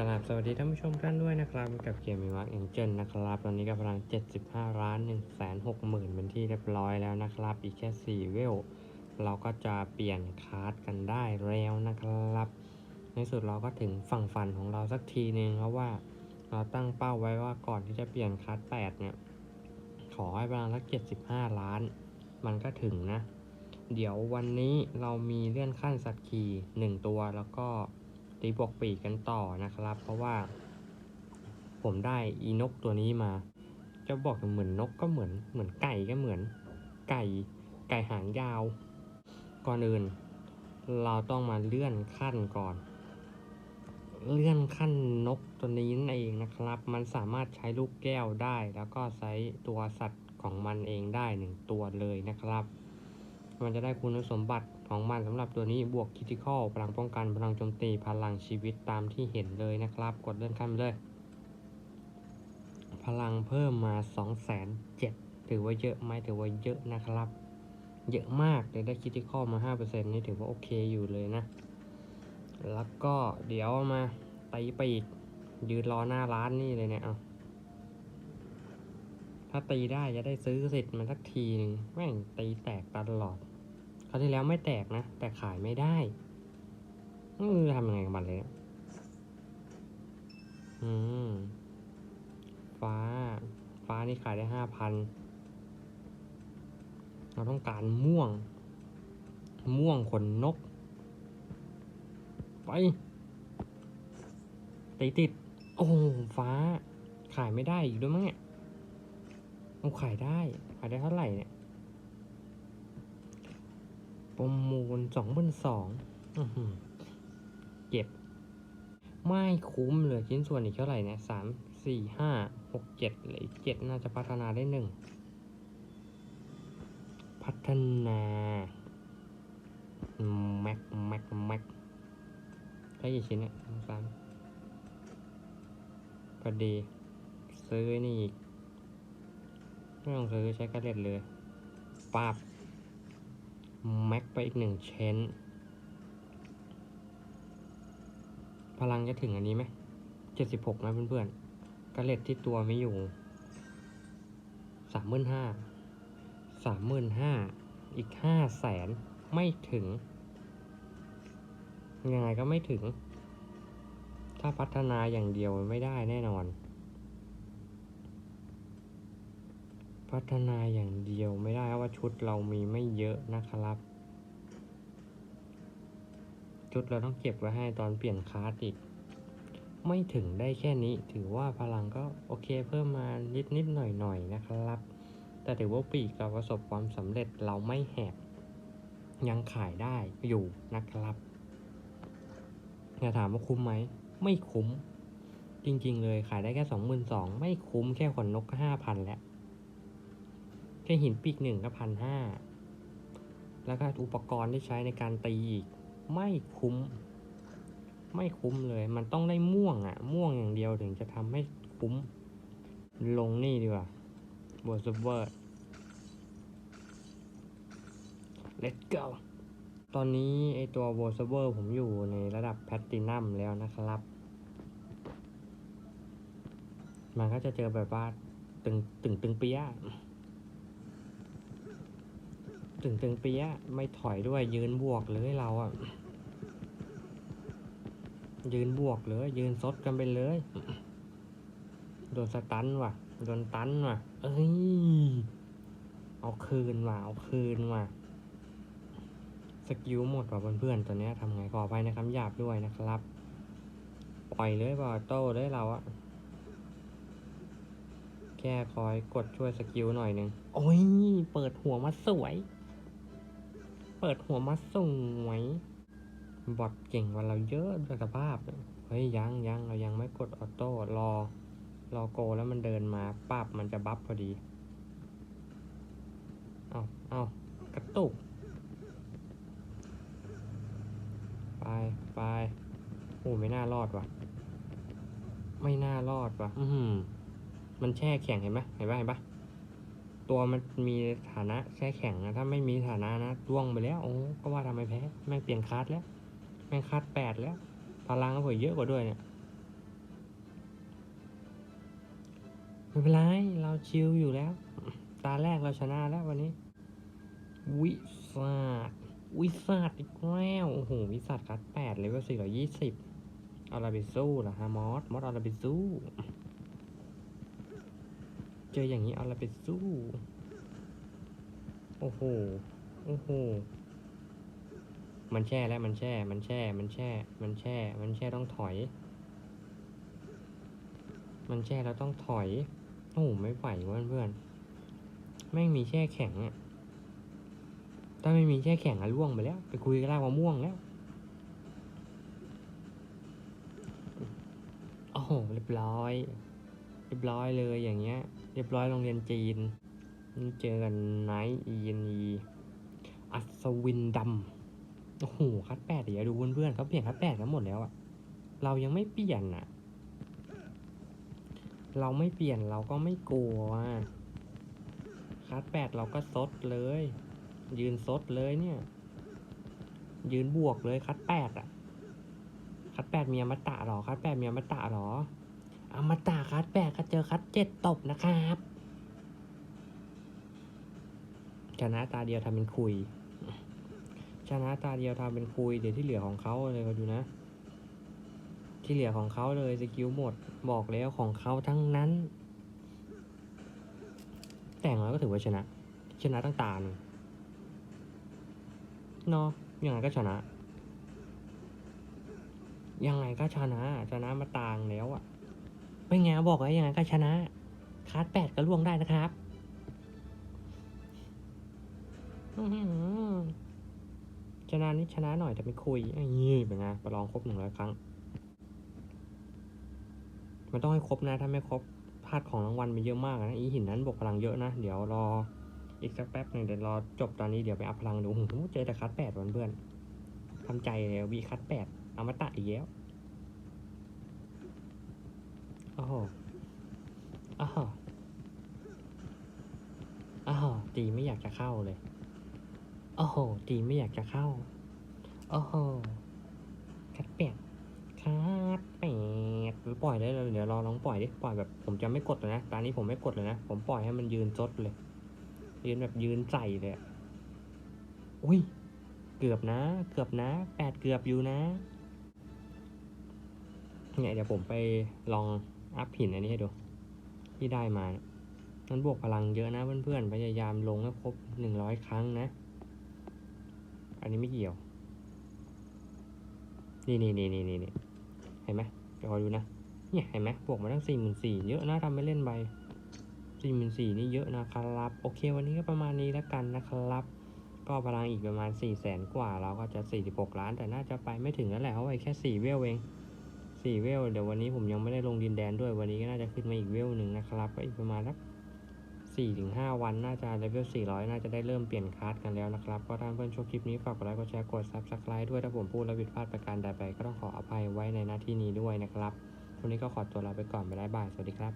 กราบสวัสดีท่านผู้ชมกันด้วยนะครับกับเกมมีวักเอ็นเจนนะครับ ตอนนี้กำลัง 75 ล้าน1 6 0 0 0 0 เป็นที่เรียบร้อยแล้วนะครับ อีกแค่ 4 เวล เราก็จะเปลี่ยนคาร์ดกันได้แล้วนะครับ ในสุดเราก็ถึงฝั่งฝันของเราสักทีนึงเพราะว่าเราตั้งเป้าไว้ว่าก่อนที่จะเปลี่ยนคาร์ด8เนี่ย ขอให้ประมาณสัก 75 ล้าน มันก็ถึงนะ เดี๋ยววันนี้เรามีเลื่อนขั้นสัตว์ขี่หนึ่งตัวแล้วก็ ตีบวกปีกกันต่อนะครับ เพราะว่า ผมได้อีนกตัวนี้มา จะบอกเหมือนนกก็เหมือนเหมือนไก่ก็เหมือนไก่ ไก่หางยาว ก่อนอื่น เราต้องมาเลื่อนขั้นก่อน เลื่อนขั้นนกตัวนี้นั่นเองนะครับ มันสามารถใช้ลูกแก้วได้ แล้วก็ใช้ตัวสัตว์ของมันเองได้หนึ่งตัวเลยนะครับ มันจะได้คุณสมบัติ ของมันสำหรับตัวนี้บวกคิติคอลพลังป้องกันพลังโจมตีพลังชีวิตตามที่เห็นเลยนะครับ กดเลื่อนขั้นไปเลย พลังเพิ่มมา2 0 0 0 0 0ถือว่าเยอะไหมถือว่าเยอะนะครับ เยอะมากเลยได้คิติคอลมา 5%นี่ถือว่าโอเคอยู่เลยนะ แล้วก็เดี๋ยวมาตีไปอีกยืนรอหน้าร้านนี่เลยเนี่ยเอาถ้าตีได้จะได้ซื้อสิทธิ์มันสักทีหนึ่งแม่งตีแตกตลอดาวที่แล้วไม่แตกนะ แต่ขายไม่ได้ไม่รู้จะทำยังไงกับมันเลยนะอืม ฟ้า ฟ้านี่ขายได้ห้าพัน เราต้องการม่วง ม่วงขนนก ไปตีติด โอ้ ฟ้า ขายไม่ได้อีกด้วยมั้งเนี่ยเอาขายได้ ขายได้เท่าไหร่เนี่ย ประมูลสองพันสองเก็บ ไม่คุ้มเหลือชิ้นส่วนอีกเท่าไหร่เนี่ยสามสี่ห้าหกเจ็ดเหลืออีกเจ็ดน่าจะพัฒนาได้หนึ่ง พัฒนาแม็กแม็กแม็กได้กี่ชิ้นเนี่ยสองสามพอดี ซื้อนี่อีก ไม่ต้องซื้อใช้กระเด็ดเลยปาบ แม็กไปอีกหนึ่งเชนพลังจะถึงอันนี้ไหมเจ็ดสิบหกนะเพื่อนๆกระเล็ดที่ตัวไม่อยู่สามหมื่นห้าสามหมื่นห้าอีกห้าแสนไม่ถึง ยังไงก็ไม่ถึง ถ้าพัฒนาอย่างเดียวไม่ได้แน่นอน พัฒนาอย่างเดียวไม่ได้เพราะว่าชุดเรามีไม่เยอะนะครับ ชุดเราต้องเก็บไว้ให้ตอนเปลี่ยนคาร์ดอีก ไม่ถึงได้แค่นี้ถือว่าพลังก็โอเคเพิ่มมานิดนิดหน่อยหน่อยนะครับ แต่ถือว่าปีกเราประสบความสำเร็จเราไม่แหกยังขายได้อยู่นะครับอย่าถามว่าคุ้มไหม ไม่คุ้ม จริงๆเลยขายได้แค่สองหมื่นสองไม่คุ้มแค่ขนนกก็ห้าพันแล้ว ค่หินปีกหนึ่งก็พันห้าแล้วก็อุปกรณ์ที่ใช้ในการตีอีก ไม่คุ้ม ไม่คุ้มเลย มันต้องได้ม่วงอะม่วงอย่างเดียวถึงจะทำให้คุ้ม ลงนี่ดีกว่าบวซูเวอร์ let's go ตอนนี้ไอตัวโวลเวอร์ผมอยู่ในระดับแพตตินัมแล้วนะครับ มันก็จะเจอแบบว่าตึงตึงตึงเปียะ ตึงตึงเปียะไม่ถอยด้วย ยืนบวกเลยเราอะยืนบวกเลย ยืนซดกันไปเลย โดนสตันว่ะ โดนตันว่ะ เอ้ย เอาคืนว่ะ เอาคืนว่ะ สกิลหมดว่ะเพื่อนๆตัวเนี้ยทำไงขอไปในคำหยาบด้วยนะครับ ปล่อยเลยปล่อโต้เลยเราอะแค่คอยกดช่วยสกิลหน่อยหนึ่ง โอ้ย เปิดหัวมาสวย เปิดหัวมาสวยบอทเก่งกว่าเราเยอะด้วยสภาพ เฮ้ยยังยังเรายังไม่กดออโต้รอ รอโกแล้วมันเดินมาปับมันจะบัฟพอดี เอาเอากระตุก ไปไปโอ้ไม่น่ารอดว่ะ ไม่น่ารอดว่ะ อือหือมันแช่แข็งเห็นไหมเห็นปะเห็นปะ ตัวมันมีฐานะแค่แข็งนะถ้าไม่มีฐานะนะร่วงไปแล้วโอ้ก็ว่าทำไมแพ้แม่งเปลี่ยนคัร์ดแล้ว แม่งคัร์ดแปดแล้ว พลังก็เผยเยอะกว่าด้วยเนี่ยไม่เป็นไรเราชิลอยู่แล้ว ตาแรกเราชนะแล้ววันนี้ วิสัดวิสัดอีกแล้วโอ้โหวิสัดคัร์ดแปดเลยว่สี่ร้อยยี่สิบเอาราไปสู้ล่ะฮะมอสมอสเอาราไปสู้ เจออย่างนี้เอาเรไปสู้ โอ้โห โอ้โห มันแช่แล้วมันแช่ มันแช่ มันแช่ มันแช่ มันแช่ต้องถอย มันแช่แล้วต้องถอย โอ้โหไม่ไหวเพื่อนเพื่อนๆไม่งมีแช่แข็งอะถ้าไม่มีแช่แข็งอะล่วงไปแล้ว ไปคุยกับรากมะม่วงแล้วโอ้โหเรียบร้อย เรียบร้อยเลยอย่างเงี้ย รียบร้อยโรงเรียนจีนนี่เจอกันไนท์อีนีอัศวินดำโอ้โหคัดแปดเดี๋ยวดูเพื่อนๆเขาเปลี่ยนคัดแปดกันหมดแล้วอะเรายังไม่เปลี่ยนอะเราไม่เปลี่ยนเราก็ไม่กลัวคัดแปดเราก็ซดเลย ยืนซดเลยเนี่ย ยืนบวกเลยคัดแปดอะคัดแปดเมีอมตะเหรอคัดแปดเมีอมตะเหรอ อมตะคัดแปดก็เจอคัดเจ็ดตบนะครับชนะตาเดียวทำเป็นคุย ชนะตาเดียวทำเป็นคุย เดี๋ยวที่เหลือของเขาเลยก็ดูนะ ที่เหลือของเขาเลยสกิลหมดบอกแล้วของเขาทั้งนั้น แต่งแล้วก็ถือว่าชนะ ชนะตั้งตาเนาะยังไงก็ชนะ ยังไงก็ชนะชนะมาตางแล้วอะ ไม่ไงบอกแล้ยังไงก็ชนะ คาร์ดแปดก็ล่วงได้นะครับชนะนี่ชนะหน่อยแต่ไม่คุยอ้ยี่เป็นไงประลองครบหนึ่งร้อยครั้ง มันต้องให้ครบนะ ถ้าไม่ครบพลาดของรางวัลไปเยอะมากนะ อีหินนั้นบวกพลังเยอะนะ เดี๋ยวรออีกสักแป๊บหนึ่งเดี๋ยวรอจบตอนนี้เดี๋ยวไปอัพพลังดูโอ้โหเจอแต่คัดแปดวันเพื่อนทำใจเลยวีคัดแปดอมตะอีกแล้ว อ้โหอ้าวอ้าวตีไม่อยากจะเข้าเลยโอ้โหตีไม่อยากจะเข้าโอ้โหคัดแปดคัดแปดปล่อยได้เลยเดี๋ยวรอลองปล่อยดิปล่อยแบบผมจะไม่กดเลยนะตอนนี้ผมไม่กดเลยนะ ผมปล่อยให้มันยืนซดเลย ยืนแบบยืนใส่เลยอะอุ้ยเกือบนะ เกือบนะแปดเกือบอยู่นะเนี่ยเดี๋ยวผมไปลอง อัพหินอันนี้ให้ดู ที่ได้มานะมันบวกพลังเยอะนะเพื่อนๆ พยายามลงให้ครบหนึ่งร้อยครั้งนะ อันนี้ไม่เกี่ยว นี่นี่นี่นี่นี่เห็นไหมเดี๋ยวคอยดูนะ เนี่ยเห็นไหมบวกมาตั้งสี่หมื่นสี่เยอะนะทำไม่เล่นใบสี่หมื่นสี่นี่เยอะนะครับ โอเค วันนี้ก็ประมาณนี้แล้วกันนะครับ ก็พลังอีกประมาณสี่แสนกว่า เราก็จะสี่สิบหกล้าน แต่น่าจะไปไม่ถึงแล้วแหละเพราะว่าแค่สี่เวลเอง สี่เวล เดี๋ยววันนี้ผมยังไม่ได้ลงดินแดนด้วย วันนี้ก็น่าจะขึ้นมาอีกเวลหนึ่งนะครับ ก็อีกประมาณสักสี่ถึงห้าวัน น่าจะเลเวลสี่ร้อยน่าจะได้เริ่มเปลี่ยนคาร์ดกันแล้วนะครับ ก็ถ้าเพื่อนชอบคลิปนี้ฝากกดไลค์กดแชร์กดซับสไครต์ด้วยถ้าผมพูดแล้วผิดพลาดประการใดไปก็ต้องขออภัยไว้ในหน้าที่นี้ด้วยนะครับวันนี้ก็ขอตัวลาไปก่อนไปได้บายสวัสดีครับ